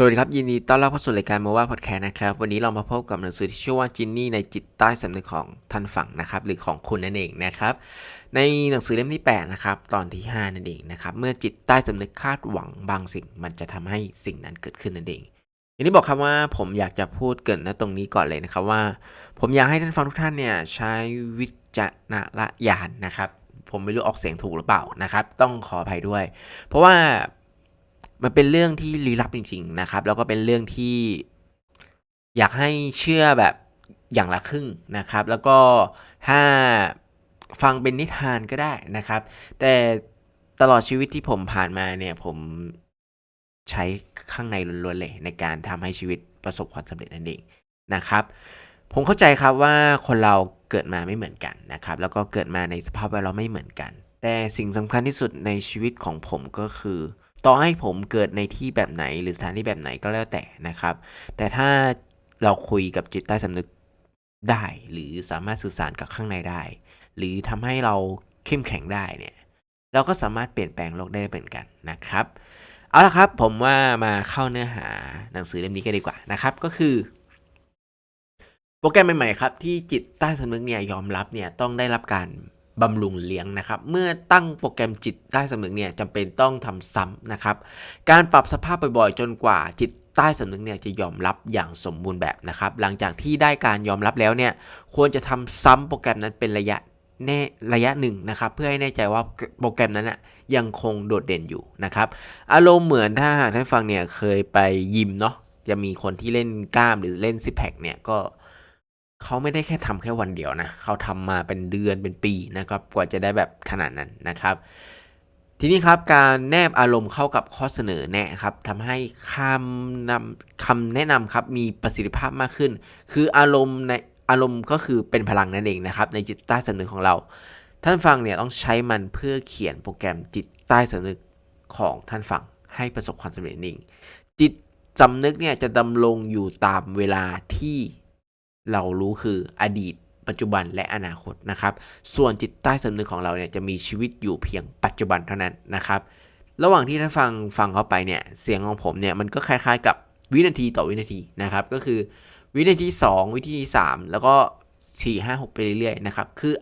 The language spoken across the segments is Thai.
สวัสดีครับ ยินดีต้อนรับเข้าสู่รายการมาว่าพอดแคสต์นะครับ วันนี้เรามาพบกับหนังสือที่ชื่อว่าจินนี่ในจิตใต้สำนึกของท่านฝั่งนะครับ หรือของคุณนั่นเองนะครับ ในหนังสือเล่มที่ 8 นะครับ ตอนที่ 5 นั่นเองนะครับ เมื่อจิตใต้สำนึกคาดหวังบางสิ่ง มันจะทำให้สิ่งนั้นเกิดขึ้นนั่นเอง อย่างที่บอกครับว่าผมอยากจะพูดเกินนะตรงนี้ก่อนเลยนะครับว่า ผมอยากให้ท่านฟังทุกท่านเนี่ยใช้วิจารณญาณนะครับ ผมไม่รู้ออกเสียงถูกหรือเปล่านะครับ ต้องขออภัยด้วย เพราะว่า มันเป็นเรื่องที่ลี้ลับจริง ๆ นะครับ แล้วก็เป็นเรื่องที่อยากให้เชื่อแบบอย่างละครึ่งนะครับ แล้วก็ถ้าฟังเป็นนิทานก็ได้นะครับ แต่ตลอดชีวิตที่ผมผ่านมาเนี่ยผมใช้ข้างในล้วนๆเลยในการทำให้ชีวิตประสบความสำเร็จนั่นเองนะครับ ผมเข้าใจครับว่าคนเราเกิดมาไม่เหมือนกันนะครับ แล้วก็เกิดมาในสภาพแวดล้อมไม่เหมือนกัน แต่สิ่งสำคัญที่สุดในชีวิตของผมก็คือ ต่อให้ผมเกิดในที่แบบไหนหรือสถานที่แบบไหนก็แล้วแต่นะครับ แต่ถ้าเราคุยกับจิตใต้สำนึกได้ หรือสามารถสื่อสารกับข้างในได้ หรือทำให้เราเข้มแข็งได้เนี่ยเราก็สามารถเปลี่ยนแปลงโลกได้เหมือนกันนะครับ เอาละครับผมว่ามาเข้าเนื้อหาหนังสือเล่มนี้กันดีกว่านะครับ ก็คือ โปรแกรมใหม่ๆครับที่จิตใต้สำนึกเนี่ยยอมรับเนี่ยต้องได้รับการ บำรุงเลี้ยงนะครับ เมื่อตั้งโปรแกรมจิตใต้สำนึกเนี่ยจำเป็นต้องทำซ้ำนะครับ การปรับสภาพบ่อยๆ จนกว่าจิตใต้สำนึกเนี่ยจะยอมรับอย่างสมบูรณ์แบบนะครับ หลังจากที่ได้การยอมรับแล้วเนี่ยควรจะทำซ้ำโปรแกรมนั้นเป็นระยะแน่ระยะหนึ่งนะครับเพื่อให้แน่ใจว่าโปรแกรมนั้นนะยังคงโดดเด่นอยู่นะครับอารมณ์เหมือนถ้าหากท่านฟังเนี่ยเคยไปยิมเนาะจะมีคนที่เล่นกล้ามหรือเล่นซิแพคเนี่ยก็ เขาไม่ได้แค่ทำแค่วันเดียวนะเขาทำมาเป็นเดือนเป็นปีนะครับกว่าจะได้แบบขนาดนั้นนะครับ ทีนี้ครับการแนบอารมณ์เข้ากับข้อเสนอแนะครับทำให้คำนำคำแนะนำครับมีประสิทธิภาพมากขึ้น คืออารมณ์ในอารมณ์ก็คือเป็นพลังนั่นเองนะครับในจิตใต้สำนึกของเรา ท่านฟังเนี่ยต้องใช้มันเพื่อเขียนโปรแกรมจิตใต้สำนึกของท่านฟังให้ประสบความสำเร็จนิ่งจิตสำนึกเนี่ยจะดำรงอยู่ตามเวลาที่ เรารู้คืออดีต ปัจจุบันและอนาคตนะครับ ส่วนจิตใต้สำนึกของเราเนี่ยจะมีชีวิตอยู่เพียงปัจจุบันเท่านั้นนะครับ ระหว่างที่ท่านฟังฟังเข้าไปเนี่ยเสียงของผมเนี่ยมันก็คล้ายๆ กับวินาทีต่อวินาทีนะครับ ก็คือวินาที 2 วินาที 3 แล้วก็ 4 5 6 ไปเรื่อยๆนะครับคือ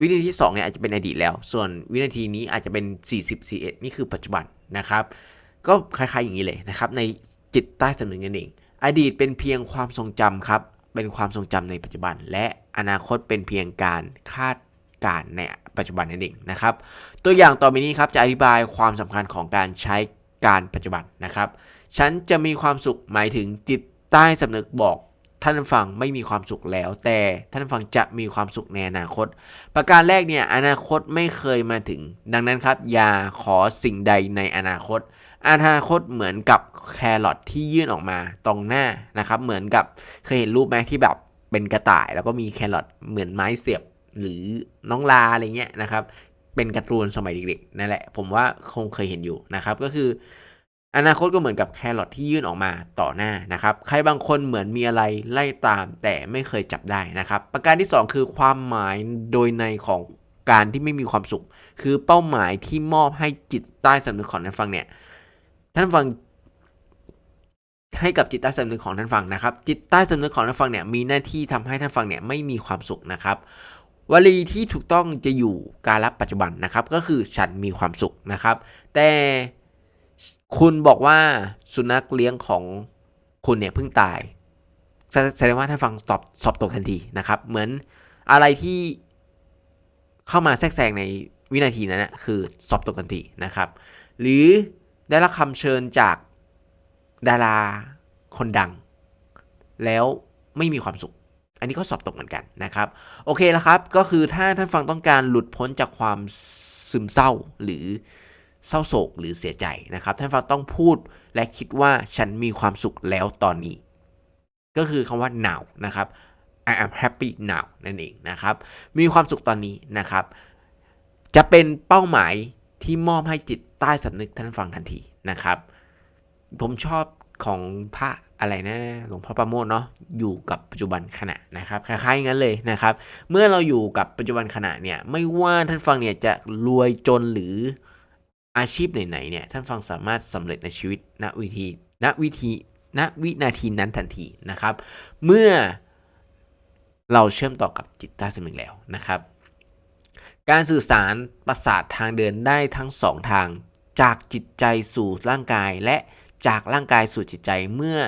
วินาทีที่2เนี่ยอาจจะเป็นอดีตแล้ว ส่วนวินาทีนี้อาจจะเป็น 40 41 นี่คือปัจจุบันนะครับ ก็คล้ายๆอย่างนี้เลยนะครับ ในจิตใต้สำนึกนั่นเอง อดีตเป็นเพียงความทรงจำครับ เป็นความทรงจำในปัจจุบัน และอนาคตเป็นเพียงการคาดการณ์ในปัจจุบันนั่นเองนะครับ ตัวอย่างต่อไปนี้ครับจะอธิบายความสำคัญของการใช้การปัจจุบันนะครับ ฉันจะมีความสุขหมายถึงจิตใต้สำนึกบอกท่านฟังไม่มีความสุขแล้ว แต่ท่านฟังจะมีความสุขในอนาคต ประการแรกเนี่ยอนาคตไม่เคยมาถึง ดังนั้นครับ อย่าขอสิ่งใดในอนาคต อนาคตเหมือนกับแครอทที่ยื่นออกมาตรงหน้านะครับ เหมือนกับเคยเห็นรูปไหมที่แบบเป็นกระต่าย แล้วก็มีแครอทเหมือนไม้เสียบหรือน้องลาอะไรเงี้ยนะครับ เป็นการ์ตูนสมัยเด็กๆนั่นแหละ ผมว่าคงเคยเห็นอยู่นะครับ ก็คือ อนาคตก็เหมือนกับแครอทที่ยื่นออกมาต่อหน้านะครับ ใครบางคนเหมือนมีอะไรไล่ตามแต่ไม่เคยจับได้นะครับ ประการที่ 2 คือความหมายโดยในของการที่ไม่มีความสุข คือเป้าหมายที่มอบให้จิตใต้สำนึกของท่านฟังเนี่ย ท่านฟังให้กับจิตใต้สำนึกของท่านฟังนะครับ จิตใต้สำนึกของท่านฟังเนี่ยมีหน้าที่ทำให้ท่านฟังเนี่ยไม่มีความสุขนะครับวลีที่ถูกต้องจะอยู่การรับปัจจุบันนะครับ ก็คือฉันมีความสุขนะครับ แต่คุณบอกว่าสุนัขเลี้ยงของคุณเนี่ยเพิ่งตาย แสดงว่าท่านฟังตอบสอบตกทันทีนะครับ เหมือนอะไรที่เข้ามาแทรกแซงในวินาทีนั้นนะคือสอบตกทันทีนะครับ หรือ ได้รับคำเชิญจากดาราคนดัง แล้วไม่มีความสุข อันนี้ก็สอบตกเหมือนกันนะครับ โอเคแล้วครับ ก็คือถ้าท่านฟังต้องการหลุดพ้นจากความซึมเศร้าหรือเศร้าโศกหรือเสียใจนะครับ ท่านฟังต้องพูดและคิดว่าฉันมีความสุขแล้วตอนนี้ ก็คือคำว่า now นะครับ I am happy now นั่นเองนะครับ มีความสุขตอนนี้นะครับ จะเป็นเป้าหมายที่มอบให้จิต ใต้สำนึกท่านฟังทันทีนะครับ ผมชอบของพระอะไรนะหลวงพ่อประโมทเนาะอยู่กับปัจจุบันขณะนะครับคล้ายๆงั้นเลยนะครับ เมื่อเราอยู่กับปัจจุบันขณะเนี่ยไม่ว่าท่านฟังเนี่ยจะรวยจนหรืออาชีพไหนๆเนี่ยท่านฟังสามารถสำเร็จในชีวิตณวิธีณวิธีณวินาทีนั้นทันทีนะครับ เมื่อเราเชื่อมต่อกับจิตใต้สำนึกแล้วนะครับ การสื่อสารประสาททางเดินได้ทั้งสองทาง จากจิตใจสู่ร่างกาย และจากร่างกายสู่จิตใจเมื่อ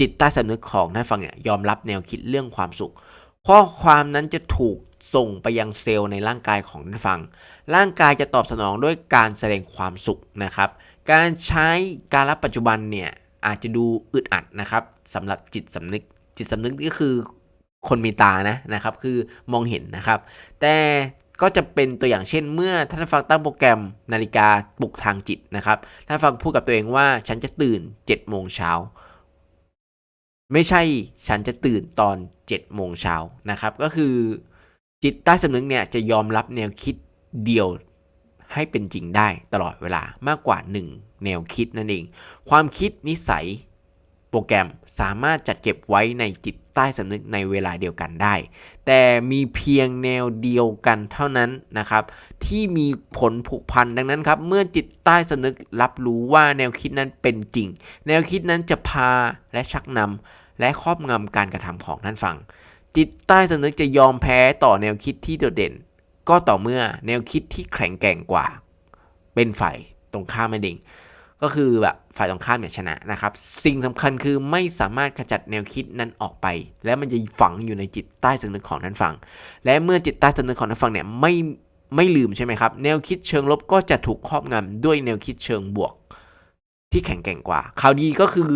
จิตใต้สำนึกของท่านฟังเนี่ยยอมรับแนวคิดเรื่องความสุข ข้อความนั้นจะถูกส่งไปยังเซลล์ในร่างกายของท่านฟัง ร่างกายจะตอบสนองด้วยการแสดงความสุขนะครับ การใช้การรับปัจจุบันเนี่ยอาจจะดูอึดอัดนะครับสำหรับจิตสำนึก จิตสำนึกก็คือคนมีตานะนะครับ คือมองเห็นนะครับ แต่ ก็จะเป็นตัวอย่างเช่นเมื่อท่านฟังตั้งโปรแกรมนาฬิกาปลุกทางจิตนะครับท่านฟังพูดกับตัวเองว่าฉันจะตื่น7โมงเช้าไม่ใช่ฉันจะตื่นตอน7โมงเช้านะครับ ก็คือจิตใต้สำนึกเนี่ยจะยอมรับแนวคิดเดียวให้เป็นจริงได้ตลอดเวลามากกว่า 1 แนวคิดนั่นเอง ความคิดนิสัย โปรแกรมสามารถจัดเก็บไว้ในจิตใต้สำนึกในเวลาเดียวกันได้ แต่มีเพียงแนวเดียวกันเท่านั้นนะครับ ที่มีผลผูกพันดังนั้นครับ เมื่อจิตใต้สำนึกรับรู้ว่าแนวคิดนั้นเป็นจริง แนวคิดนั้นจะพาและชักนำและครอบงำการกระทำของท่านฟัง จิตใต้สำนึกจะยอมแพ้ต่อแนวคิดที่โดดเด่น ก็ต่อเมื่อแนวคิดที่แข็งแกร่งกว่า เป็นฝ่ายตรงข้ามนั่นเอง ก็คือแบบฝ่ายตรงข้ามเนี่ยชนะนะครับ สิ่งสำคัญคือไม่สามารถขจัดแนวคิดนั้นออกไป และมันจะฝังอยู่ในจิตใต้สำนึกของท่านฟัง และเมื่อจิตใต้สำนึกของท่านฟังเนี่ยไม่ไม่ลืมใช่ไหมครับ แนวคิดเชิงลบก็จะถูกครอบงำด้วยแนวคิดเชิงบวก ที่แข็งแกร่งกว่าข่าวดีก็คือ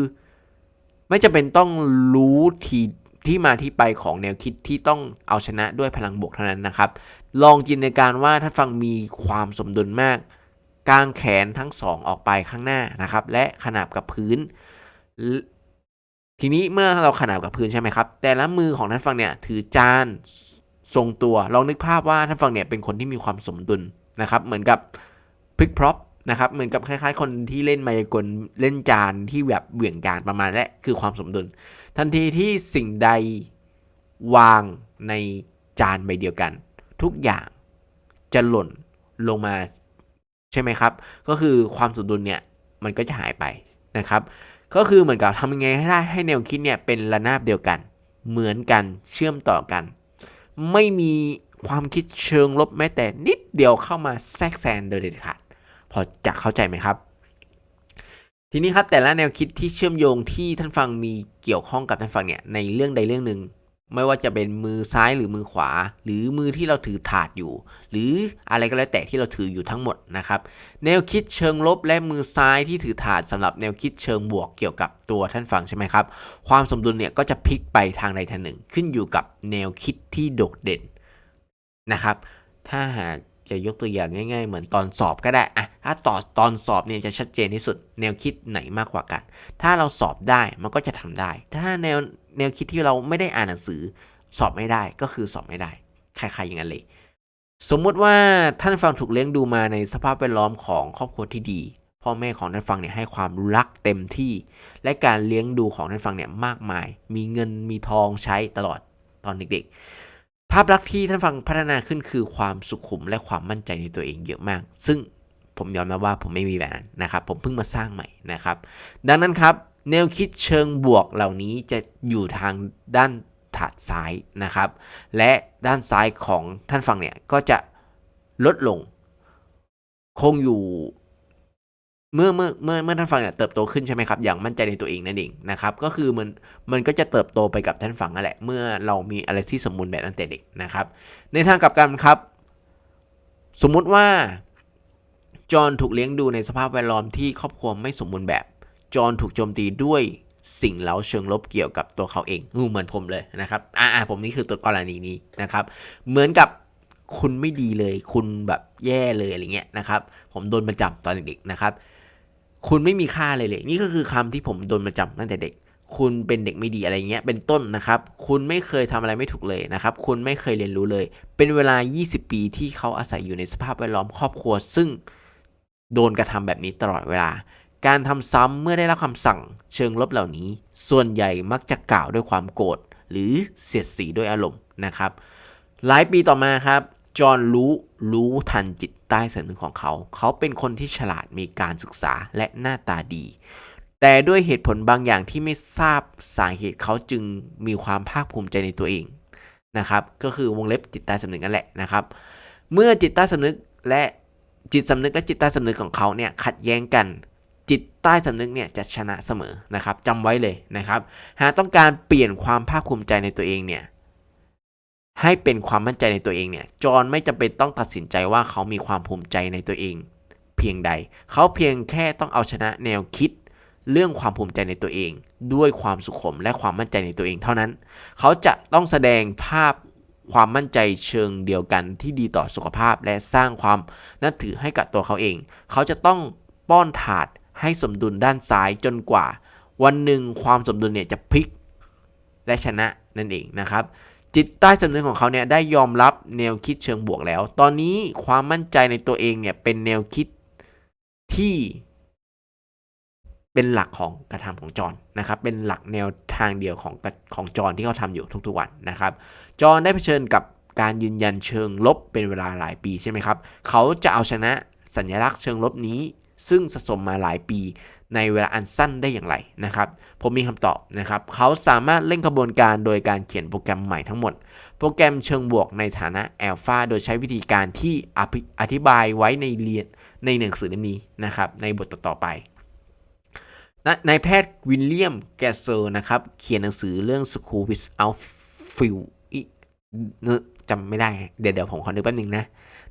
ไม่จำเป็นต้องรู้ทีที่มาที่ไปของแนวคิดที่ต้องเอาชนะด้วยพลังบวกเท่านั้นนะครับ ลองจินตนาการว่าท่านฟังมีความสมดุลมาก กางแขนทั้งสองออกไปข้างหน้านะครับ และขนาบกับพื้น ทีนี้เมื่อเราขนาบกับพื้นใช่ไหมครับ แต่ละมือของท่านฟังเนี่ยถือจานทรงตัวลองนึกภาพว่าท่านฟังเนี่ยเป็นคนที่มีความสมดุลนะครับ เหมือนกับพลิกพร็อพนะครับ เหมือนกับคล้ายๆ คนที่เล่นมายากลเล่นจานที่แบบเหวี่ยงจานประมาณและคือความสมดุล ทันทีที่สิ่งใดวางในจานใบเดียวกัน ทุกอย่างจะหล่นลงมา ใช่ไหมครับ ก็คือความสมดุลเนี่ยมันก็จะหายไปนะครับ ก็คือเหมือนกับทำยังไงให้ได้ให้แนวคิดเนี่ยเป็นระนาบเดียวกัน เหมือนกันเชื่อมต่อกัน ไม่มีความคิดเชิงลบแม้แต่นิดเดียวเข้ามาแทรกแซงโดยเด็ดขาดพอจะเข้าใจไหมครับ ทีนี้ครับแต่ละแนวคิดที่เชื่อมโยงที่ท่านฟังมีเกี่ยวข้องกับท่านฟังเนี่ยในเรื่องใดเรื่องหนึ่ง ไม่ว่าจะเป็นมือซ้ายหรือมือขวา หรือมือที่เราถือถาดอยู่ หรืออะไรก็แล้วแต่ที่เราถืออยู่ทั้งหมดนะครับ แนวคิดเชิงลบและมือซ้ายที่ถือถาดสำหรับแนวคิดเชิงบวกเกี่ยวกับตัวท่านฟังใช่ไหมครับ ความสมดุลเนี่ยก็จะพลิกไปทางใดทางหนึ่ง ขึ้นอยู่กับแนวคิดที่โดดเด่นนะครับ ถ้าหากจะยกตัวอย่างง่ายๆ เหมือนตอนสอบก็ได้อะถ้าต่อตอนสอบเนี่ยจะชัดเจนที่สุด แนวคิดไหนมากกว่ากัน ถ้าเราสอบได้มันก็จะทำได้ ถ้าแนว แนวคิดที่เราไม่ได้อ่านหนังสือ สอบไม่ได้ก็คือสอบไม่ได้คล้ายๆอย่างนั้นเลย สมมุติว่าท่านฟังถูกเลี้ยงดูมาในสภาพแวดล้อมของครอบครัวที่ดี พ่อแม่ของท่านฟังเนี่ยให้ความรักเต็มที่ และการเลี้ยงดูของท่านฟังเนี่ยมากมาย มีเงินมีทองใช้ตลอดตอนเด็กๆ ภาพลักษณ์ที่ท่านฟังพัฒนาขึ้นคือความสุขุมและความมั่นใจในตัวเองเยอะมาก ซึ่งผมยอมรับว่าผมไม่มีแบบนั้นนะครับ ผมเพิ่งมาสร้างใหม่นะครับ ดังนั้นครับ แนวคิดเชิงบวกเหล่านี้จะอยู่ทางด้านถาดซ้ายนะครับ และด้านซ้ายของท่านฟังเนี่ยก็จะลดลง คงอยู่เมื่อเมื่อเมื่อเมื่อท่านฟังเนี่ยเติบโตขึ้นใช่ไหมครับ อย่างมั่นใจในตัวเองนั่นเองนะครับ ก็คือมันมันก็จะเติบโตไปกับท่านฟังนั่นแหละ เมื่อเรามีอะไรที่สมบูรณ์แบบตั้งแต่เด็กนะครับ ในทางกลับกันครับ สมมุติว่าจอห์นถูกเลี้ยงดูในสภาพแวดล้อมที่ครอบครัวไม่สมบูรณ์แบบ จอห์นถูกโจมตีด้วยสิ่งเล้าเชิงลบเกี่ยวกับตัวเขาเองอือเหมือนผมเลยนะครับ อ่าผมนี่คือตัวกรณีนี้นะครับ เหมือนกับคุณไม่ดีเลย คุณแบบแย่เลยอะไรเงี้ยนะครับ ผมโดนประจำตอนเด็กๆนะครับ คุณไม่มีค่าเลยเลย นี่ก็คือคำที่ผมโดนประจำตั้งแต่เด็ก คุณเป็นเด็กไม่ดีอะไรเงี้ย เป็นต้นนะครับ คุณไม่เคยทำอะไรไม่ถูกเลยนะครับ คุณไม่เคยเรียนรู้เลย เป็นเวลา 20 ปีที่เขาอาศัยอยู่ในสภาพแวดล้อมครอบครัว ซึ่งโดนกระทำแบบนี้ตลอดเวลา การทำซ้ำเมื่อได้รับคำสั่งเชิงลบเหล่านี้ ส่วนใหญ่มักจะกล่าวด้วยความโกรธหรือเสียดสีด้วยอารมณ์นะครับ หลายปีต่อมาครับจอห์นรู้รู้ทันจิตใต้สำนึกของเขา เขาเป็นคนที่ฉลาดมีการศึกษาและหน้าตาดี แต่ด้วยเหตุผลบางอย่างที่ไม่ทราบสาเหตุเขาจึงมีความภาคภูมิใจในตัวเองนะครับ ก็คือวงเล็บจิตใต้สำนึกนั่นแหละนะครับ เมื่อจิตใต้สำนึกและจิตสำนึกและจิตใต้สำนึกของเขาเนี่ยขัดแย้งกัน จิตใต้สำนึกเนี่ยจะชนะเสมอนะครับจำไว้เลยนะครับ หากต้องการเปลี่ยนความภาคภูมิใจในตัวเองเนี่ยให้เป็นความมั่นใจในตัวเองเนี่ยจอห์นไม่จำเป็นต้องตัดสินใจว่าเขามีความภูมิใจในตัวเอง เพียงใด เขาเพียงแค่ต้องเอาชนะแนวคิด เรื่องความภูมิใจในตัวเอง ด้วยความสุขมและความมั่นใจในตัวเองเท่านั้น เขาจะต้องแสดงภาพความมั่นใจเชิงเดียวกันที่ดีต่อสุขภาพและสร้างความนับถือให้กับตัวเขาเอง เขาจะต้องป้อนถาด ให้สมดุลด้านซ้ายจนกว่า วันหนึ่งความสมดุลเนี่ยจะพลิก และชนะนั่นเองนะครับ จิตใต้สำนึกของเขาเนี่ยได้ยอมรับแนวคิดเชิงบวกแล้ว ตอนนี้ความมั่นใจในตัวเองเนี่ยเป็นแนวคิดที่เป็นหลักของการทำของจอห์นนะครับ เป็นหลักแนวทางเดียวของของจอห์นที่เขาทำอยู่ทุกๆวันนะครับ จอห์นได้เผชิญกับการยืนยันเชิงลบเป็นเวลาหลายปีใช่ไหมครับ เขาจะเอาชนะสัญลักษณ์เชิงลบนี้ ซึ่งสะสมมาหลายปีในเวลาอันสั้นได้อย่างไรนะครับ ผมมีคำตอบนะครับ เขาสามารถเล่นกระบวนการโดยการเขียนโปรแกรมใหม่ทั้งหมด โปรแกรมเชิงบวกในฐานะแอลฟาโดยใช้วิธีการที่อธิบายไว้ในเรียนในหนังสือเล่มนี้นะครับ ในบทต่อๆไปนายแพทย์วิลเลียมแกเซอร์นะครับ เขียนหนังสือเรื่อง School Without Feel จำไม่ได้ เดี๋ยวเดี๋ยวผมขอนึกแป๊บนึงนะ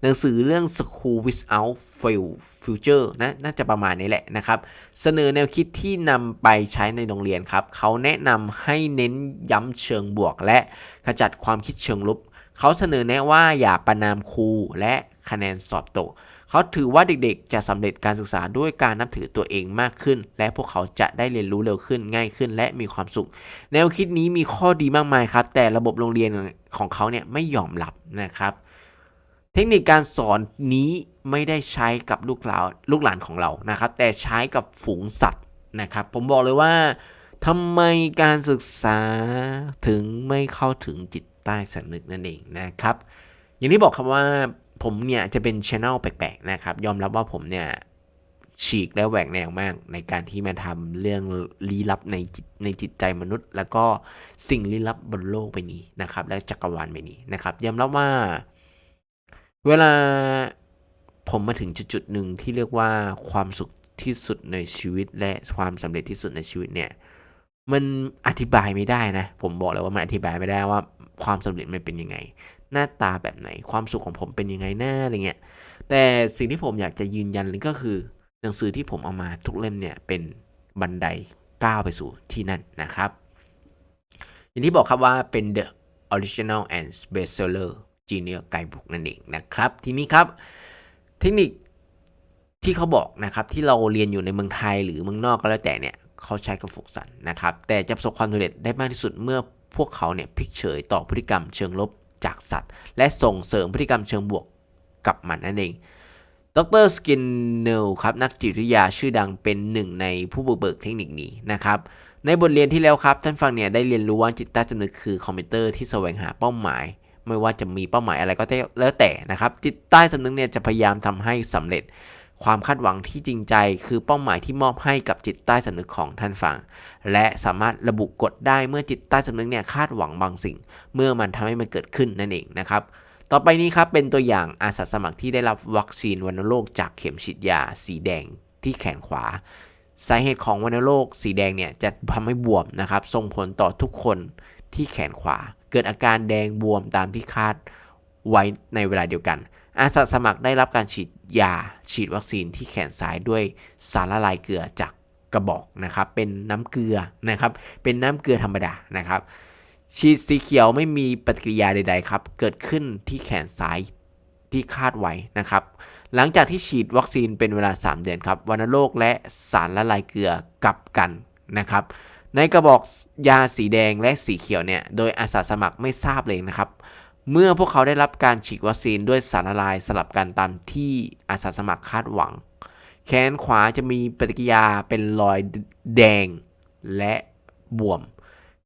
หนังสือเรื่อง School Without Fail Future นะน่าจะประมาณนี้แหละนะครับ เสนอแนวคิดที่นำไปใช้ในโรงเรียนครับ เขาแนะนำให้เน้นย้ำเชิงบวก และขจัดความคิดเชิงลบ เขาเสนอแนะว่าอย่าประนามครูและคะแนนสอบตกเขาถือว่าเด็กๆ จะสำเร็จการศึกษาด้วยการนับถือตัวเองมากขึ้น และพวกเขาจะได้เรียนรู้เร็วขึ้นง่ายขึ้น และมีความสุข แนวคิดนี้มีข้อดีมากมายครับ แต่ระบบโรงเรียนของเขาเนี่ยไม่ยอมรับนะครับ เทคนิคการสอนนี้ไม่ได้ใช้กับลูกหลานลูกหลานของเรานะครับ แต่ใช้กับฝูงสัตว์นะครับ ผมบอกเลยว่าทำไมการศึกษาถึงไม่เข้าถึงจิตใต้สำนึกนั่นเองนะครับ อย่างที่บอกครับว่าผมเนี่ยจะเป็นช anel แปลกๆนะครับ ยอมรับว่าผมเนี่ยฉีกและแหวกแนวมากในการที่มาทำเรื่องลี้ลับในจิตในจิตใจมนุษย์ แล้วก็สิ่งลี้ลับบนโลกใบนี้นะครับ และจักรวาลใบนี้นะครับยอมรับว่า เวลาผมมาถึงจุดๆหนึ่งที่เรียกว่าความสุขที่สุดในชีวิตและความสำเร็จที่สุดในชีวิตเนี่ย มันอธิบายไม่ได้นะ ผมบอกเลยว่ามันอธิบายไม่ได้ว่าความสำเร็จมันเป็นยังไง หน้าตาแบบไหนความสุขของผมเป็นยังไงหน้าอะไรเงี้ยแต่สิ่งที่ผมอยากจะยืนยันเลยก็คือหนังสือที่ผมเอามาทุกเล่มเนี่ยเป็นบันไดก้าวไปสู่ที่นั่นนะครับ อย่างที่บอกครับว่าเป็น the original and bestseller Genius Guidebook นั่นเองนะครับ ทีนี้ครับเทคนิคที่เขาบอกนะครับที่เราเรียนอยู่ในเมืองไทยหรือเมืองนอกก็แล้วแต่เนี่ยเขาใช้กับโฟกสันนะครับแต่จะประสบความสำเร็จได้มากที่สุดเมื่อพวกเขาเนี่ยพลิกเฉยต่อพฤติกรรมเชิงลบจากสัตว์ และส่งเสริมพฤติกรรมเชิงบวกกับมันนั่นเองดรสกินเนลครับนักจิตวิทยาชื่อดังเป็นหนึ่งในผู้บุกเบิกเทคนิคนี้นะครับในบทเรียนที่แล้วครับ ท่านฟังเนี่ยได้เรียนรู้ว่าจิตใต้สำนึกคือคอมพิวเตอร์ที่แสวงหาเป้าหมาย ไม่ว่าจะมีเป้าหมายอะไรก็แล้วแต่นะครับ จิตใต้สำนึกเนี่ยจะพยายามทำให้สำเร็จ ความคาดหวังที่จริงใจ คือเป้าหมายที่มอบให้กับจิตใต้สำนึกของท่านฟัง และสามารถระบุกฎได้เมื่อจิตใต้สำนึกเนี่ยคาดหวังบางสิ่ง เมื่อมันทำให้มันเกิดขึ้นนั่นเองนะครับต่อไปนี้ครับเป็นตัวอย่างอาสาสมัครที่ได้รับวัคซีนวัณโรคจากเข็มฉีดยา สีแดงที่แขนขวา สาเหตุของวัณโรคสีแดงเนี่ยจะทำให้บวมนะครับส่งผลต่อทุกคนที่แขนขวา เกิดอาการแดงบวมตามที่คาดไว้ในเวลาเดียวกัน อาสาสมัครได้รับการฉีดยาฉีดวัคซีนที่แขนซ้ายด้วยสารละลายเกลือจากกระบอกนะครับ เป็นน้ำเกลือนะครับ เป็นน้ำเกลือธรรมดานะครับ ฉีดสีเขียวไม่มีปฏิกิริยาใด ๆ ครับ เกิดขึ้นที่แขนซ้ายที่คาดไว้นะครับ หลังจากที่ฉีดวัคซีนเป็นเวลา 3 เดือนครับวัณโรคและสารละลายเกลือกลับกันนะครับ ในกระบอกยาสีแดงและสีเขียวเนี่ยโดยอาสาสมัครไม่ทราบเลยนะครับ เมื่อพวกเขาได้รับการฉีดวัคซีนด้วยสารละลายสลับกันตามที่อาสาสมัครคาดหวัง แขนขวาจะมีปฏิกิริยาเป็นรอยแดงและบวม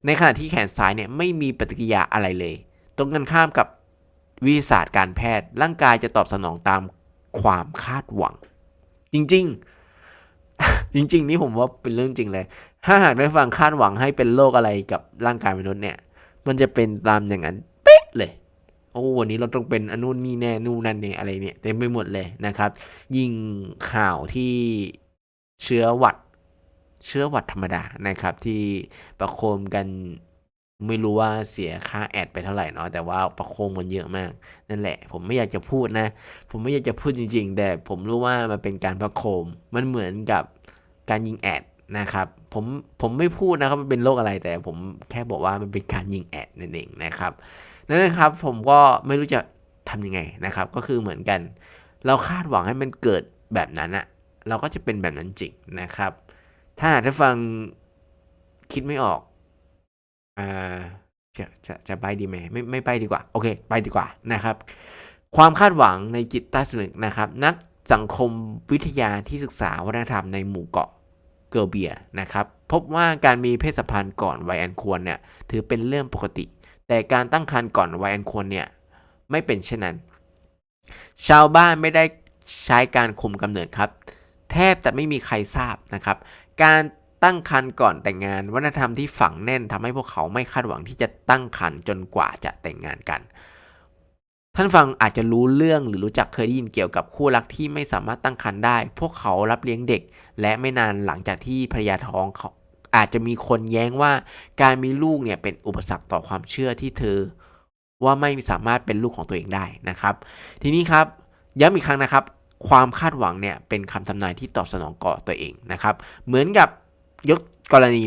ในขณะที่แขนซ้ายเนี่ยไม่มีปฏิกิริยาอะไรเลย ตรงกันข้ามกับวิทยาศาสตร์การแพทย์ ร่างกายจะตอบสนองตามความคาดหวัง จริง ๆ จริง ๆ นี่ผมว่าเป็นเรื่องจริงเลย ถ้าหากได้ฟังคาดหวังให้เป็นโรคอะไรกับร่างกายมนุษย์เนี่ย มันจะเป็นตามอย่างนั้นเป๊ะเลยโอ้วันนี้เราต้องเป็นอนุนนี่แน่นู่นนั่นเนี่ยอะไรเนี่ยเต็มไปหมดเลยนะครับ ยิ่งข่าวที่เชื้อหวัด เชื้อหวัดธรรมดานะครับ ที่ประโคมกันไม่รู้ว่าเสียค่าแอดไปเท่าไหร่เนาะแต่ว่าประโคมมันเยอะมาก นั่นแหละ ผมไม่อยากจะพูดนะ ผมไม่อยากจะพูดจริง ๆ แต่ผมรู้ว่ามันเป็นการประโคมมันเหมือนกับการยิงแอด นะครับผมผมไม่พูดนะครับมันเป็นโรคอะไรแต่ผมแค่บอกว่ามันเป็นการยิงแอดนั่นเองนะครับนั่นนะครับผมก็ไม่รู้จะทำยังไงนะครับ ก็คือเหมือนกัน เราคาดหวังให้มันเกิดแบบนั้นอะเราก็จะเป็นแบบนั้นจริงนะครับ ถ้าหากท่านฟังคิดไม่ออกอ่าจะจะจะไปดีไหมไม่ไม่ไปดีกว่า โอเค ไปดีกว่านะครับ ความคาดหวังในจิตใต้สำนึกนะครับ นักสังคมวิทยาที่ศึกษาวัฒนธรรมในหมู่เกาะ เกอร์เบียนะครับพบว่าการมีเพศสัมพันธ์ก่อนวัยอันควรเนี่ยถือเป็นเรื่องปกติ แต่การตั้งครรภ์ก่อนวัยอันควรเนี่ยไม่เป็นเช่นนั้น ชาวบ้านไม่ได้ใช้การคุมกำเนิดครับ แทบจะไม่มีใครทราบนะครับ การตั้งครรภ์ก่อนแต่งงาน วัฒนธรรมที่ฝังแน่นทำให้พวกเขาไม่คาดหวังที่จะตั้งครรภ์จนกว่าจะแต่งงานกัน ท่านฟังอาจจะรู้เรื่องหรือรู้จักเคยได้ยินเกี่ยวกับคู่รักที่ไม่สามารถตั้งครรภ์ได้ พวกเขารับเลี้ยงเด็ก และไม่นานหลังจากที่ภรรยาท้องเขาอาจจะมีคนแย้งว่าการมีลูกเนี่ยเป็นอุปสรรคต่อความเชื่อที่เธอ ว่าไม่สามารถเป็นลูกของตัวเองได้นะครับ ทีนี้ครับย้ำอีกครั้งนะครับ ความคาดหวังเนี่ยเป็นคำทำนายที่ตอบสนองเกาะตัวเองนะครับ เหมือนกับยกกรณี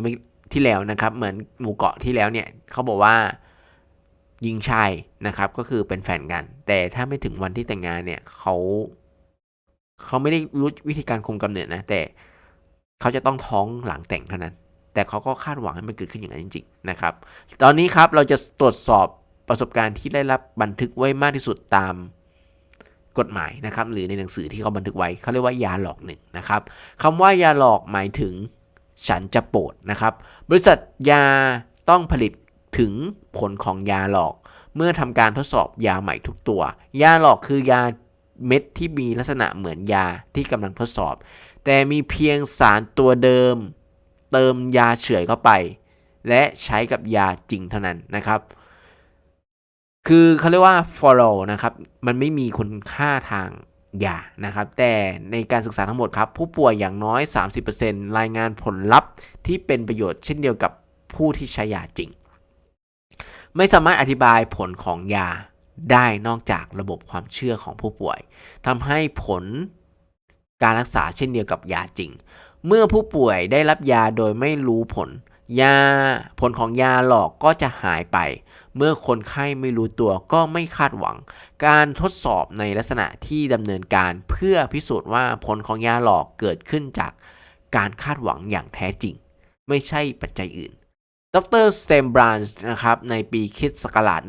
ที่แล้วนะครับ เหมือนหมู่เกาะที่แล้วเนี่ยเขาบอกว่า ยิงชายนะครับ ก็คือเป็นแฟนกัน แต่ถ้าไม่ถึงวันที่แต่งงานเนี่ยเขาเขาไม่ได้รู้วิธีการคุมกำเนิดนะ แต่เขาจะต้องท้องหลังแต่งเท่านั้น แต่เขาก็คาดหวังให้มันเกิดขึ้นอย่างนั้นจริงๆนะครับ ตอนนี้ครับเราจะตรวจสอบประสบการณ์ที่ได้รับบันทึกไว้มากที่สุดตามกฎหมายนะครับ หรือในหนังสือที่เขาบันทึกไว้เขาเรียกว่ายาหลอกหนึ่งนะครับคำว่ายาหลอกหมายถึงฉันจะโปรดนะครับ บริษัทยาต้องผลิต ถึงผลของยาหลอก เมื่อทำการทดสอบยาใหม่ทุกตัว ยาหลอกคือยาเม็ดที่มีลักษณะเหมือนยาที่กำลังทดสอบ แต่มีเพียงสารตัวเดิม เติมยาเฉื่อยเข้าไป และใช้กับยาจริงเท่านั้นนะครับ คือเขาเรียกว่า follow นะครับ มันไม่มีคุณค่าทางยานะครับ แต่ในการศึกษาทั้งหมดครับ ผู้ป่วยอย่างน้อย 30%รายงานผลลัพธ์ที่เป็นประโยชน์เช่นเดียวกับผู้ที่ใช้ยาจริง ไม่สามารถอธิบายผลของยาได้นอกจากระบบความเชื่อของผู้ป่วยทำให้ผลการรักษาเช่นเดียวกับยาจริง เมื่อผู้ป่วยได้รับยาโดยไม่รู้ผล ยาผลของยาหลอกก็จะหายไป เมื่อคนไข้ไม่รู้ตัวก็ไม่คาดหวัง การทดสอบในลักษณะที่ดำเนินการเพื่อพิสูจน์ว่าผลของยาหลอกเกิดขึ้นจากการคาดหวังอย่างแท้จริง ไม่ใช่ปัจจัยอื่น ดรสเตมบรานส์นะครับในปีคิดศักราช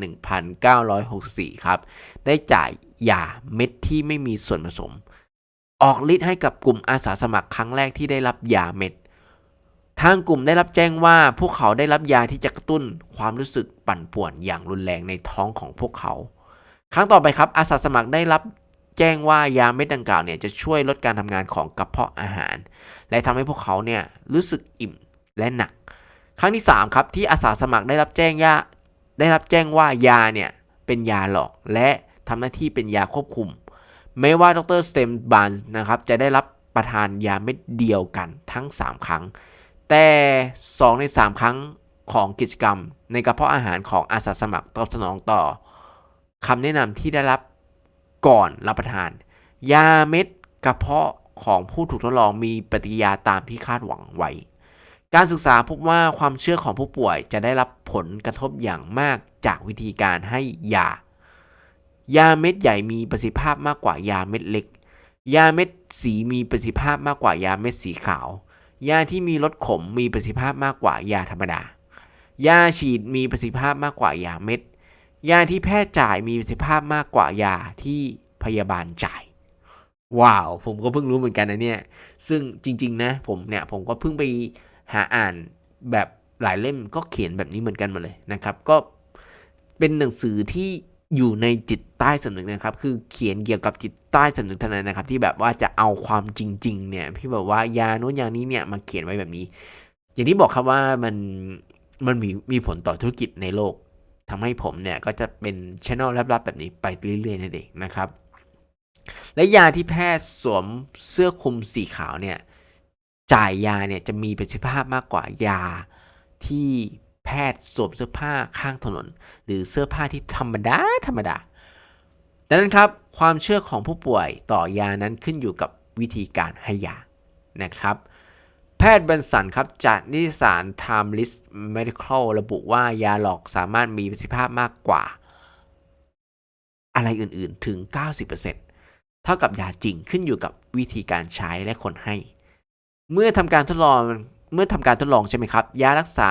1964 ครับ ได้จ่ายยาเม็ดที่ไม่มีส่วนผสม ออกฤทธิ์ให้กับกลุ่มอาสาสมัครครั้งแรกที่ได้รับยาเม็ด ทางกลุ่มได้รับแจ้งว่าพวกเขาได้รับยาที่จะกระตุ้นความรู้สึกปั่นป่วนอย่างรุนแรงในท้องของพวกเขา ครั้งต่อไปครับ อาสาสมัครได้รับแจ้งว่ายาเม็ดดังกล่าวเนี่ยจะช่วยลดการทำงานของกระเพาะอาหาร และทำให้พวกเขาเนี่ยรู้สึกอิ่มและหนัก ครั้งที่ 3 ครับที่อาสาสมัครได้รับแจ้งยาได้รับแจ้งว่ายาเนี่ยเป็นยาหลอกและทำหน้าที่เป็นยาควบคุม ไม่ว่าดรสเตมบานนะครับจะได้รับประทานยาเม็ดเดียวกันทั้ง 3 ครั้ง แต่ 2 ใน 3 ครั้งของกิจกรรม ในกระเพาะอาหารของอาสาสมัครตอบสนองต่อคำแนะนำที่ได้รับก่อนรับประทาน ยาเม็ดกระเพาะของผู้ถูกทดลองมีปฏิกิริยาตามที่คาดหวังไว้ การศึกษาพบว่าความเชื่อของผู้ป่วยจะได้รับผลกระทบอย่างมากจากวิธีการให้ยา ยาเม็ดใหญ่มีประสิทธิภาพมากกว่ายาเม็ดเล็ก ยาเม็ดสีมีประสิทธิภาพมากกว่ายาเม็ดสีขาว ยาที่มีรสขมมีประสิทธิภาพมากกว่ายาธรรมดา ยาฉีดมีประสิทธิภาพมากกว่ายาเม็ด ยาที่แพทย์จ่ายมีประสิทธิภาพมากกว่ายาที่พยาบาลจ่ายว้าว ผมก็เพิ่งรู้เหมือนกันนะเนี่ย ซึ่งจริง ๆ นะ ผมเนี่ยผมก็เพิ่งไป หาอ่านแบบหลายเล่มก็เขียนแบบนี้เหมือนกันหมาเลยนะครับ ก็เป็นหนังสือที่อยู่ในจิตใต้สำนึกนะครับ คือเขียนเกี่ยวกับจิตใต้สำนึกเท่านั้นนะครับ ที่แบบว่าจะเอาความจริง ๆ เนี่ยพี่บอกว่ายาโน้นยานี้เนี่ยมาเขียนไว้แบบนี้ อย่างที่บอกครับว่ามันมันมีมีผลต่อธุรกิจในโลกทำให้ผมเนี่ยก็จะเป็นช anel ลับๆแบบนี้ไปเรื่อยๆนั่นเองนะครับ และยาที่แพทย์สวมเสื้อคลุมสีขาวเนี่ย จ่ายยาเนี่ยจะมีประสิทธิภาพมากกว่ายาที่แพทย์สวมเสื้อผ้าข้างถนน หรือเสื้อผ้าที่ธรรมดาธรรมดาดังนั้นครับความเชื่อของผู้ป่วยต่อยานั้นขึ้นอยู่กับวิธีการให้ยานะครับ แพทย์บันสันครับจากนิตยสาร Timeless Medical ระบุว่ายาหลอกสามารถมีประสิทธิภาพมากกว่า อะไรอื่นๆถึง 90%เท่ากับยาจริงขึ้นอยู่กับวิธีการใช้และคนให้ เมื่อทำการทดลองเมื่อทำการทดลองใช่ไหมครับ ยารักษา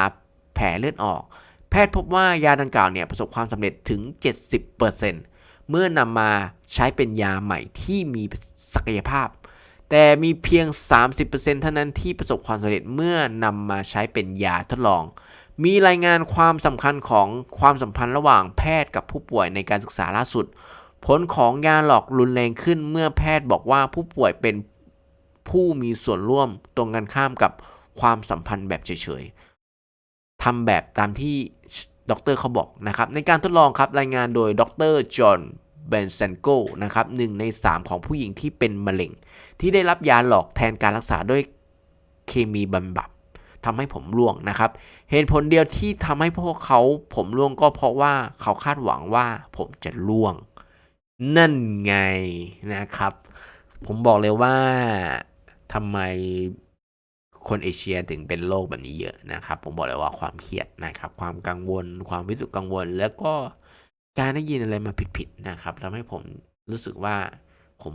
แผลเลือดออก แพทย์พบว่ายาดังกล่าวเนี่ยประสบความสำเร็จถึง 70%เมื่อนำมาใช้เป็นยาใหม่ที่มีศักยภาพ แต่มีเพียง 30%เท่านั้นที่ประสบความสำเร็จเมื่อนำมาใช้เป็นยาทดลอง มีรายงานความสำคัญของความสัมพันธ์ระหว่างแพทย์กับผู้ป่วยในการศึกษาล่าสุด ผลของยาหลอกรุนแรงขึ้นเมื่อแพทย์บอกว่าผู้ป่วยเป็น ผู้มีส่วนร่วมตรงกันข้ามกับความสัมพันธ์แบบเฉยๆทำแบบตามที่ด็อกเตอร์เขาบอกนะครับ ในการทดลองครับรายงานโดยดรจอห์นเบนเซนโกนะครับหนึ่งใน 3 ของผู้หญิงที่เป็นมะเร็ง ที่ได้รับยาหลอกแทนการรักษาด้วยเคมีบำบัดทำให้ผมร่วงนะครับ เหตุผลเดียวที่ทำให้พวกเขาผมร่วงก็เพราะว่าเขาคาดหวังว่าผมจะร่วง นั่นไงนะครับ ผมบอกเลยว่า ทำไมคนเอเชียถึงเป็นโรคแบบนี้เยอะนะครับ ผมบอกเลยว่าความเครียดนะครับ ความกังวล ความวิตกกังวล แล้วก็การได้ยินอะไรมาผิดๆนะครับทำให้ผมรู้สึกว่าผม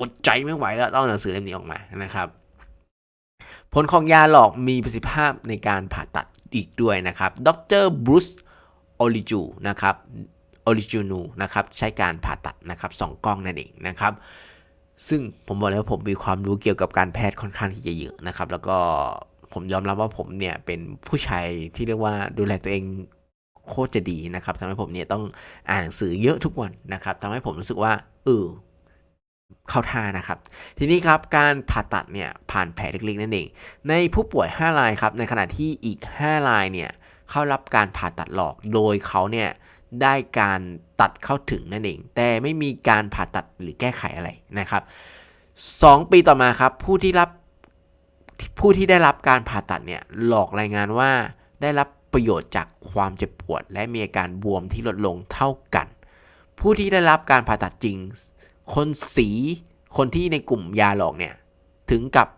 อดใจไม่ไหวแล้วต้องหนังสือเล่มนี้ออกมานะครับ ผลของยาหลอกมีประสิทธิภาพในการผ่าตัดอีกด้วยนะครับ ดรบรูซโอลิจูนะครับโอลิจูนูนะครับ ใช้การผ่าตัดนะครับสองกล้องนั่นเองนะครับ ซึ่งผมบอกแล้วผมมีความรู้เกี่ยวกับการแพทย์ค่อนข้างที่จะเยอะนะครับ แล้วก็ผมยอมรับว่าผมเนี่ยเป็นผู้ชายที่เรียกว่าดูแลตัวเองโคตรจะดีนะครับทำให้ผมเนี่ยต้องอ่านหนังสือเยอะทุกวันนะครับทำให้ผมรู้สึกว่าเออเข้าท่านะครับ ทีนี้ครับการผ่าตัดเนี่ยผ่านแผลเล็กๆนั่นเอง ในผู้ป่วย 5 รายครับในขณะที่อีก 5 รายเนี่ยเข้ารับการผ่าตัดหลอกโดยเขาเนี่ย ได้การตัดเข้าถึงนั่นเอง แต่ไม่มีการผ่าตัดหรือแก้ไขอะไรนะครับ 2 ปีต่อมาครับผู้ที่รับผู้ที่ได้รับการผ่าตัดเนี่ยหลอกรายงานว่าได้รับประโยชน์จากความเจ็บปวด และมีอาการบวมที่ลดลงเท่ากัน ผู้ที่ได้รับการผ่าตัดจริง คนสีคนที่ในกลุ่มยาหลอกเนี่ยถึงกับ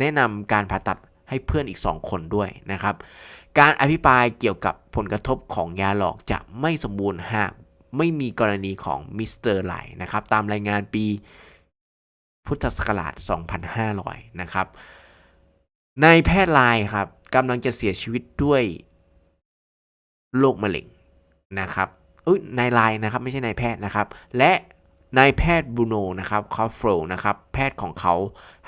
แนะนำการผ่าตัด ให้เพื่อนอีก 2 คนด้วยนะครับ การอภิปรายเกี่ยวกับผลกระทบของยาหลอกจะไม่สมบูรณ์หากไม่มีกรณีของมิสเตอร์ไลนะครับ ตามรายงานปีพุทธศักราช 2500 นะครับ นายแพทย์ลายครับกำลังจะเสียชีวิตด้วยโรคมะเร็งนะครับอุ้ยนายลายนะครับ ไม่ใช่นายแพทย์นะครับ และ นายแพทย์บูโนนะครับคอฟโฟรนะครับ แพทย์ของเขา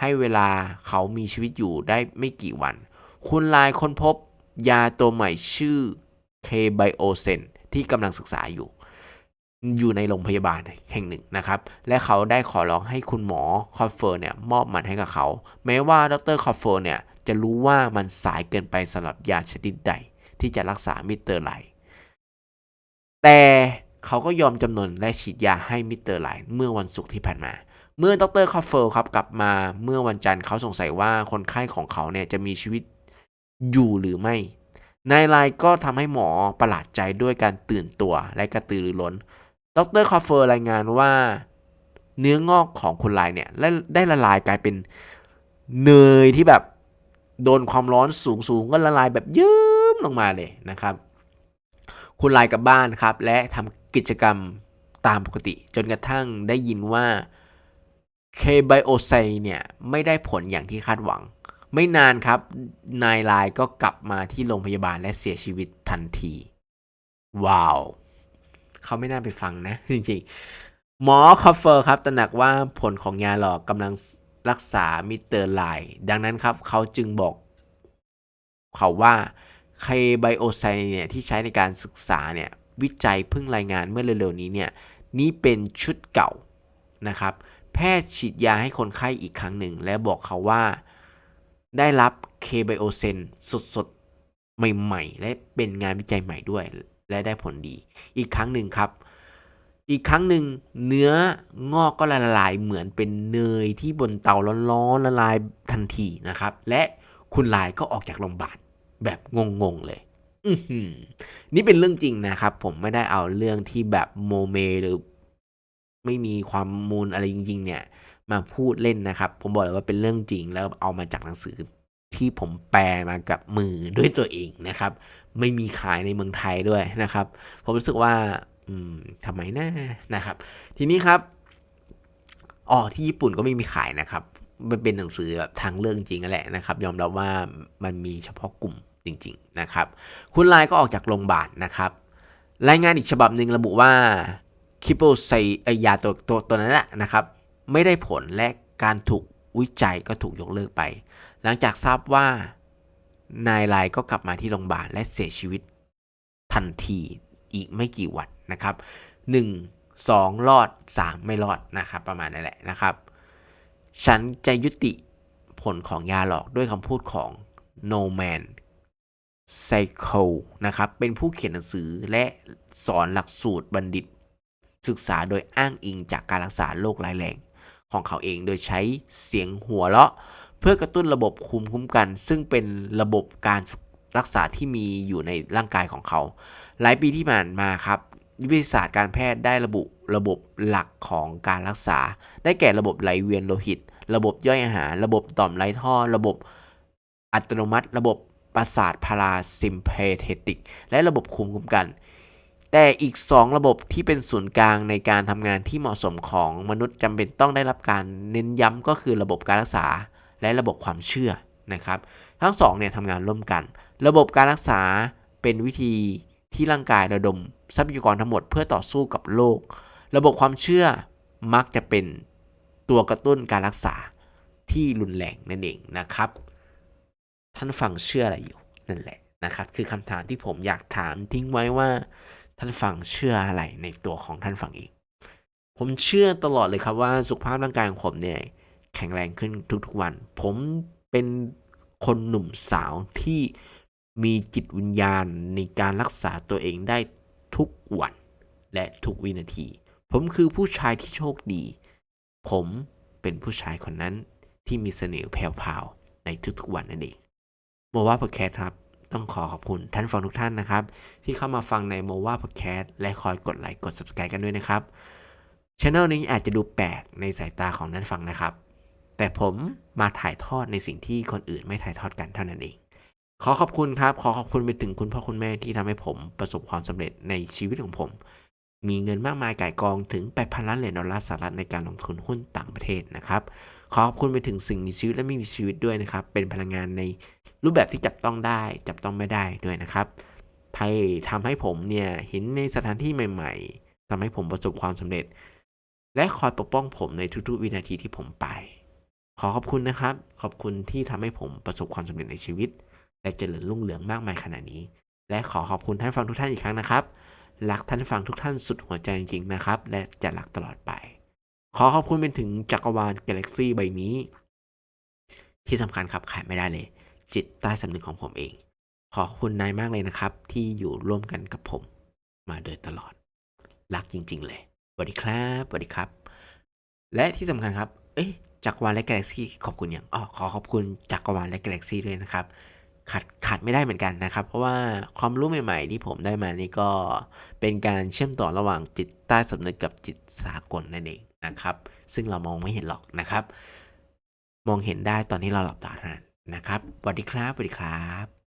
ให้เวลาเขามีชีวิตอยู่ได้ไม่กี่วัน คุณลายค้นพบยาตัวใหม่ชื่อเคไบโอเซนที่กำลังศึกษาอยู่ อยู่ในโรงพยาบาลแห่งหนึ่งนะครับ และเขาได้ขอร้องให้คุณหมอคอฟเฟอร์เนี่ยมอบมันให้กับเขา แม้ว่าดรคอฟเฟอร์เนี่ยจะรู้ว่ามันสายเกินไปสำหรับยาชนิดใด ที่จะรักษามิสเตอร์ไลแต่ เขาก็ยอมจำนวนและฉีดยาให้มิสเตอร์ไลน์เมื่อวันศุกร์ที่ผ่านมา เมื่อดรคอฟเฟอร์ครับกลับมาเมื่อวันจันทร์เขาสงสัยว่าคนไข้ของเขาเนี่ยจะมีชีวิตอยู่หรือไม่ นายไลก็ทำให้หมอประหลาดใจด้วยการตื่นตัวและกระตือรือร้น ดรคอฟเฟอร์รายงานว่า เนื้องอกของคนไลน์เนี่ยได้ละลายกลายเป็นเนยที่แบบโดนความร้อนสูงสูงก็ละลายแบบยืมลงมาเลยนะครับ คุณไลกลับบ้านครับ และทำกิจกรรมตามปกติ จนกระทั่งได้ยินว่าเคไบโอไซเนี่ยไม่ได้ผลอย่างที่คาดหวัง ไม่นานครับ นายไลก็กลับมาที่โรงพยาบาลและเสียชีวิตทันที ว้าว เขาไม่น่าไปฟังนะ จริงๆ หมอคอฟเฟอร์ครับตระหนักว่าผลของยาหลอกกำลังรักษามิเตอร์ไลดังนั้นครับ เขาจึงบอกเขาว่า ไคไบโอไซเนี่ยที่ใช้ในการศึกษาเนี่ยวิจัยเพิ่งรายงานเมื่อเร็วๆนี้เนี่ยนี่เป็นชุดเก่านะครับ แพทย์ฉีดยาให้คนไข้อีกครั้งหนึ่ง และบอกเขาว่าได้รับเคไบโอเซนสดๆ ใหม่ๆ และเป็นงานวิจัยใหม่ด้วย และได้ผลดี อีกครั้งหนึ่งครับ อีกครั้งหนึ่งเนื้องอกก็ละลายเหมือนเป็นเนยที่บนเตาร้อนๆละลายทันทีนะครับ และคุณลายก็ออกจากโรงพยาบาล แบบงงๆเลยนี่เป็นเรื่องจริงนะครับ ผมไม่ได้เอาเรื่องที่แบบโมเมหรือ ไม่มีความมูลอะไรจริง ๆ เนี่ย มาพูดเล่นนะครับ ผมบอกเลยว่าเป็นเรื่องจริงแล้วเอามาจากหนังสือที่ผมแปลมากับมือด้วยตัวเองนะครับ ไม่มีขายในเมืองไทยด้วยนะครับ ผมรู้สึกว่า อืมทำไมนะนะครับ ทีนี้ครับอ๋อที่ญี่ปุ่นก็ไม่มีขายนะครับ มันเป็นหนังสือแบบทางเรื่องจริงนั่นแหละนะครับ ยอมรับว่ามันมีเฉพาะกลุ่ม จริงๆนะครับ คุณไลน์ก็ออกจากโรงพยาบาลนะครับ รายงานอีกฉบับหนึ่งระบุว่าคิปโปไซยาตัวตัวตัวนั้นแหละนะครับ ไม่ได้ผลและการถูกวิจัยก็ถูกยกเลิกไป หลังจากทราบว่านายไลน์ก็กลับมาที่โรงพยาบาลและเสียชีวิตทันทีอีกไม่กี่วันนะครับ 1 2 รอด 3 ไม่รอดนะครับ ประมาณนั่นแหละนะครับ ฉันจะยุติผลของยาหลอกด้วยคำพูดของ No Man Psycho นะครับ เป็นผู้เขียนหนังสือและสอนหลักสูตรบัณฑิต ศึกษาโดยอ้างอิงจากการรักษาโรคร้ายแรงของเขาเองโดยใช้เสียงหัวเราะ เพื่อกระตุ้นระบบภูมิคุ้มกัน ซึ่งเป็นระบบการรักษาที่มีอยู่ในร่างกายของเขา หลายปีที่ผ่านมาครับวิทยาศาสตร์การแพทย์ได้ระบุระบบหลักของการรักษา ได้แก่ระบบไหลเวียนโลหิต ระบบย่อยอาหาร ระบบต่อมไร้ท่อ ระบบอัตโนมัติ ระบบ ประสาทพาราซิมเพเทติก และระบบภูมิคุ้มกัน แต่อีก 2 ระบบที่เป็นศูนย์กลางในการทำงานที่เหมาะสมของมนุษย์จำเป็นต้องได้รับการเน้นย้ำก็คือระบบการรักษา และระบบความเชื่อนะครับ ทั้งสองเนี่ยทำงานร่วมกัน ระบบการรักษาเป็นวิธีที่ร่างกายระดมทรัพยากรทั้งหมดเพื่อต่อสู้กับโรคระบบความเชื่อมักจะเป็นตัวกระตุ้นการรักษาที่รุนแรงนั่นเองนะครับ ท่านฟังเชื่ออะไรอยู่นั่นแหละนะครับ คือคำถามที่ผมอยากถามทิ้งไว้ว่า ท่านฟังเชื่ออะไรในตัวของท่านฟังเอง ผมเชื่อตลอดเลยครับว่าสุขภาพร่างกายของผมเนี่ยแข็งแรงขึ้นทุกๆวัน ผมเป็นคนหนุ่มสาวที่มีจิตวิญญาณในการรักษาตัวเองได้ทุกวันและทุกวินาที ผมคือผู้ชายที่โชคดี ผมเป็นผู้ชายคนนั้นที่มีเสน่ห์แผ่วๆในทุกๆวันนั่นเอง โมว่าพอดแคสต์ครับ ต้องขอขอบคุณท่านฟังทุกท่านนะครับ ที่เข้ามาฟังในโมว่าพอดแคสต์และคอยกดไลค์กด subscribe กันด้วยนะครับช anel นี้อาจจะดูแปลกในสายตาของท่านฟังนะครับ แต่ผมมาถ่ายทอดในสิ่งที่คนอื่นไม่ถ่ายทอดกันเท่านั้นเอง ขอขอบคุณครับ ขอขอบคุณไปถึงคุณพ่อคุณแม่ที่ทำให้ผมประสบความสำเร็จในชีวิตของผม มีเงินมากมายก่ายกองถึง8,000ล้านเหรียญดอลลาร์สหรัฐในการลงทุนหุ้นต่างประเทศนะครับ ขอขอบคุณไปถึงสิ่งมีชีวิตและไม่มีชีวิตด้วยนะครับ เป็นพลังงานใน รูปแบบที่จับต้องได้ จับต้องไม่ได้ด้วยนะครับไทยทำให้ผมเนี่ยเห็นในสถานที่ใหม่ ๆทำให้ผมประสบความสำเร็จ และคอยปกป้องผมในทุกๆ วินาทีที่ผมไป ขอขอบคุณนะครับ ขอบคุณที่ทำให้ผมประสบความสำเร็จในชีวิต และเจริญรุ่งเรืองมากมายขนาดนี้ และขอขอบคุณท่านฟังทุกท่านอีกครั้งนะครับรักท่านฟังทุกท่านสุดหัวใจจริงๆนะครับ และจะรักตลอดไป ขอขอบคุณเป็นถึงจักรวาลกาแล็กซี่ใบนี้ ที่สำคัญครับขายไม่ได้เลย จิตใต้สำนึกของผมเอง ขอบคุณนายมากเลยนะครับ ที่อยู่ร่วมกันกับผม มาโดยตลอด รักจริง ๆ เลยสวัสดีครับสวัสดีครับ และที่สำคัญครับ เอ้ยจักรวาลและกาแล็กซี่ขอบคุณอย่างอ๋อขอขอบคุณจักรวาลและกาแล็กซี่ด้วยนะครับขาดขาดไม่ได้เหมือนกันนะครับ เพราะว่าความรู้ใหม่ ๆ ที่ผมได้มานี่ก็เป็นการเชื่อมต่อระหว่างจิตใต้สำนึกกับจิตสากลนั่นเองนะครับ ซึ่งเรามองไม่เห็นหรอกนะครับ มองเห็นได้ตอนที่เราหลับตาเท่านั้น นะครับสวัสดีครับสวัสดีครับ